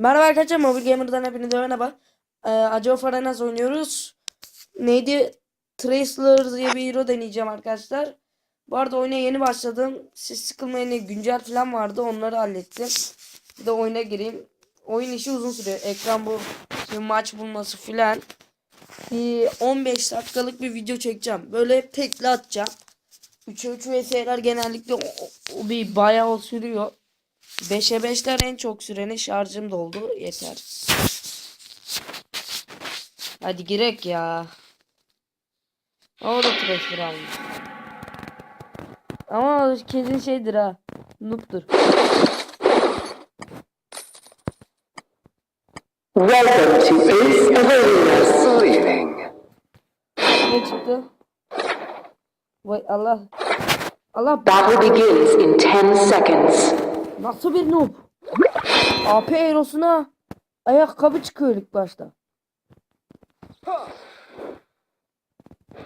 Merhaba arkadaşlar Mobil Gamer'dan hepinize merhaba. Ee, of Arenas oynuyoruz. Neydi? Traceler diye bir hero deneyeceğim arkadaşlar. Bu arada oyuna yeni başladım. Siz sıkılmayın güncel falan vardı. Onları hallettim. Bir de oyuna gireyim. Oyun işi uzun sürüyor. Ekran bu işte maç bulması filan. Bir 15 dakikalık bir video çekeceğim. Böyle hep tekli atacağım. 3'e 3 vs'ler genellikle o, o bir bayağı sürüyor. 5'e 5'ler en çok süreni şarjım doldu. Yeter. Hadi girek ya. O da transfer almış. Ama kesin şeydir ha. Noob'dur. Welcome to Ace. Leaving. Ne çıktı? Vay Allah. Allah Battle begins in 10 seconds. Nasıl bir noob? AP Eros'una ayakkabı çıkıyor ilk başta.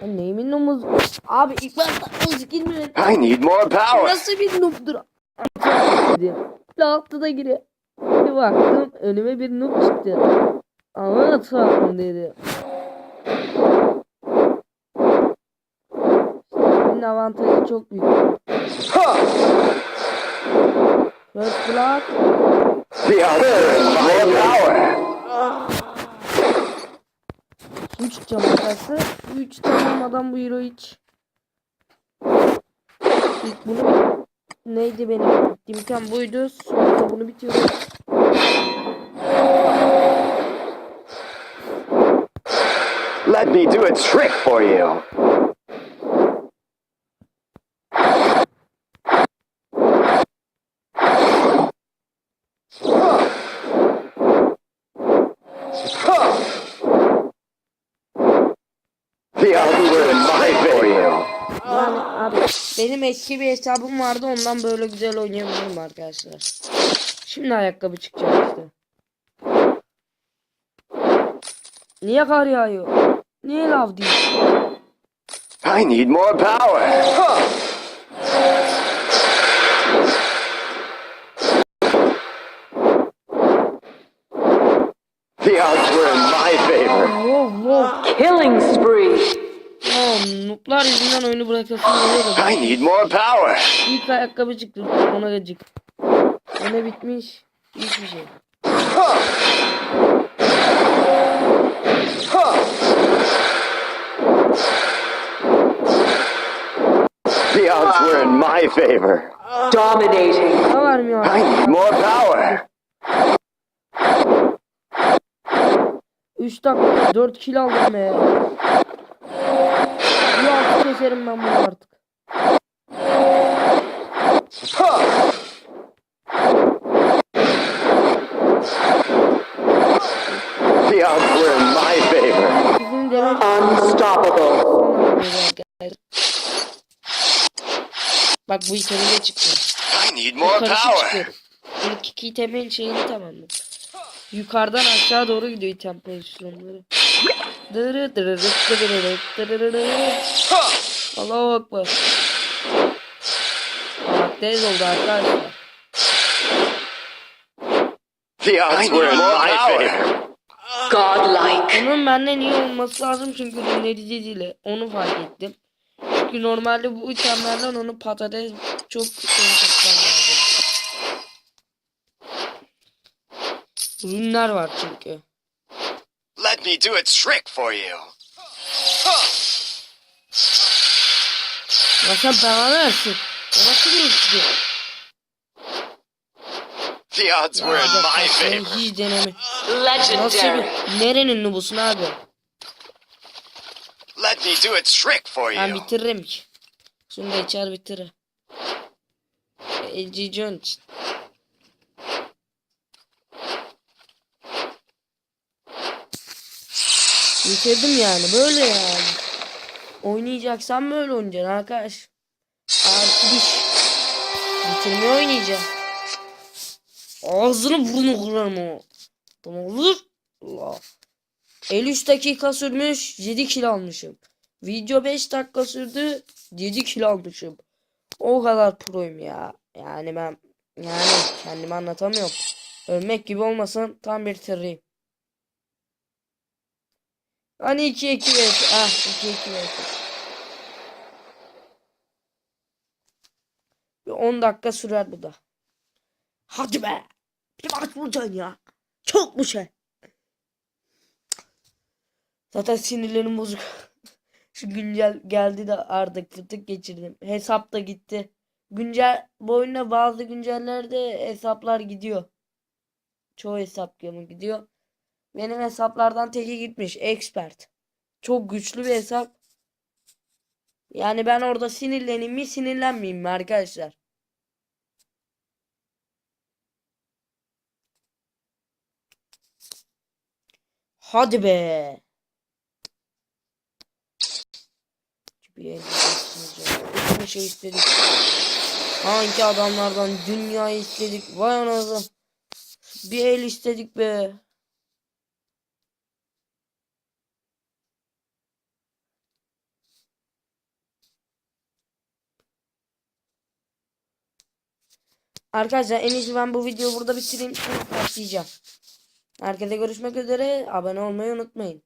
Ya neyimin noob'u? Abi ilk başta müzik girmiyor. I need more power. Nasıl bir noob'dur? Altta da giriyor. Bir baktım önüme bir noob çıktı. Ama atalım dedi. Senin avantajı çok büyük. First blood. The other is more power. Kim çıkacağım arkadaşlar? Bu üç tanımadan bu hero hiç. İlk bunu neydi benim imkan buydu. Sonra bunu bitiyoruz. Let me do a trick for you. The odds were in my favor. Yani abi benim eski bir hesabım vardı ondan böyle güzel oynayabilirim arkadaşlar. Şimdi ayakkabı çıkacak işte. Niye kar yağıyor? Niye lav değil? I need more power. The odds were in my favor. Oh no. Killing spree. Nooblar yüzünden oyunu bırakasın geliyor. I need more power. İlk ayakkabı çıktı ona gıcık. Ona bitmiş. Hiçbir şey. The odds were in my favor. Dominating. I need more power. 3 dakika 4 kill aldım be. Keserim ben bunu artık. The odds were in my favor. Unstoppable. Bak bu itemi de çıktı. I need more power. İlk iki itemin şeyini tamamladım. Yukarıdan aşağı doğru gidiyor item pozisyonları. Dırı dırı dırı dırı dırı Ekber. Bak tez oldu arkadaşlar. The odds were in my favor. Godlike. Onun benden iyi olması lazım çünkü dinleyicisiyle onu fark ettim. Çünkü normalde bu itemlerden onu patates çok şey tutmam lazım. Ürünler var çünkü. Let me do a trick for you. Bana versin. Nasıl? The odds were in my favor. hiç deneme. Nasıl Legendary. bir... Nerenin nubusun abi? Let me do a trick for Ben you. bitiririm ki. Şunu da içer bitirir. LG Jones. Bitirdim yani böyle yani. Oynayacaksan böyle oynayacaksın arkadaş. Artı diş. Bitirmeyi oynayacağım. Ağzını burnunu kırarım o. Tamam olur. Allah. 53 dakika sürmüş 7 kilo almışım. Video 5 dakika sürdü 7 kilo almışım. O kadar proyum ya. Yani ben yani kendimi anlatamıyorum. Ölmek gibi olmasın. Tam bir tırrıyım. Hani 2 2 vs. Ah 2 2 vs. Bir 10 dakika sürer bu da. Hadi be. Bir maç vuracaksın ya. Çok mu şey? Zaten sinirlerim bozuk. Şu güncel geldi de artık fıtık geçirdim. Hesap da gitti. Güncel bu oyunda bazı güncellerde hesaplar gidiyor. Çoğu hesap gidiyor. Benim hesaplardan teki gitmiş. Expert. Çok güçlü bir hesap. Yani ben orada sinirleneyim mi sinirlenmeyeyim mi arkadaşlar? Hadi be. Bir şey istedik. Hangi adamlardan dünyayı istedik. Vay anasını. Bir el istedik be. Arkadaşlar en iyisi ben bu videoyu burada bitireyim. Başlayacağım. Herkese görüşmek üzere. Abone olmayı unutmayın.